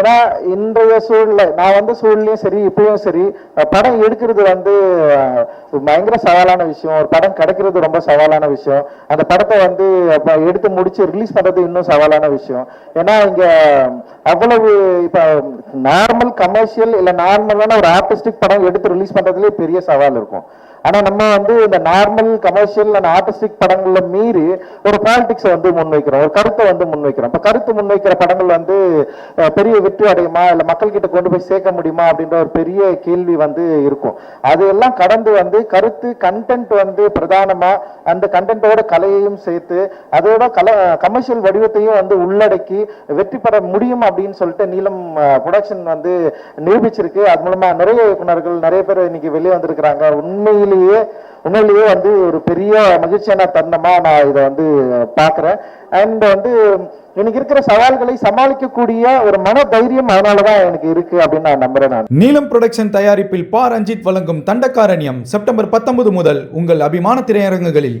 ஏன்னா இன்றைய சூழ்நிலை நான் வந்து சூழ்நிலையும் சரி இப்பயும் சரி படம் எடுக்கிறது வந்து பயங்கர சவாலான விஷயம். ஒரு படம் கிடைக்கிறது ரொம்ப சவாலான விஷயம். அந்த படத்தை வந்து எடுத்து முடிச்சு ரிலீஸ் பண்றது இன்னும் சவாலான விஷயம். ஏன்னா இங்க அவ்வளவு இப்ப நார்மல் கமர்ஷியல் இல்ல நார்மலான ஒரு ஆர்டிஸ்டிக் படம் எடுத்து ரிலீஸ் பண்ணுறதுலேயே பெரிய சவால் இருக்கும். ஆனா நம்ம வந்து இந்த நார்மல் கமர்ஷியல் அண்ட் ஆர்டிஸ்டிக் படங்கள்ல மீறி ஒரு பாலிடிக்ஸை வந்து முன்வைக்கிறோம். ஒரு கருத்தை வந்து முன்வைக்கிறோம். இப்ப கருத்து முன்வைக்கிற படங்கள் வந்து பெரிய வெற்றி அடையுமா? இல்ல மக்கள் கிட்ட கொண்டு போய் சேர்க்க முடியுமா? அப்படின்ற ஒரு பெரிய கேள்வி வந்து இருக்கும். அது எல்லாம் கடந்து வந்து கருத்து கண்டென்ட் வந்து பிரதானமா அந்த கண்டென்ட்டோட கலையையும் சேர்த்து அதோட கல கமர்ஷியல் வடிவத்தையும் வந்து உள்ளடக்கி வெற்றி பெற முடியும் அப்படின்னு சொல்லிட்டு நீலம் ப்ரொடக்ஷன் வந்து நிரூபிச்சிருக்கு. அது மூலமா நிறைய இயக்குனர்கள் நிறைய பேர் இன்னைக்கு வெளியே வந்திருக்கிறாங்க. உண்மையிலே உண்மையிலேயே உண்மையிலேயே வந்து ஒரு பெரிய மகிழ்ச்சியான தருணமாக நான் இதை வந்து பார்க்குறேன். அண்ட் வந்து எனக்கு இருக்கிற சவால்களை சமாளிக்கக்கூடிய ஒரு மன தைரியம் அதனால தான் எனக்கு இருக்கு அப்படின்னு நான் நம்புறேன் நான். நீலம் புரொடக்ஷன் தயாரிப்பில் பா ரஞ்சித் வழங்கும் தண்டக்காரண்யம் செப்டம்பர் பத்தொன்பது முதல் உங்கள் அபிமான திரையரங்குகளில்.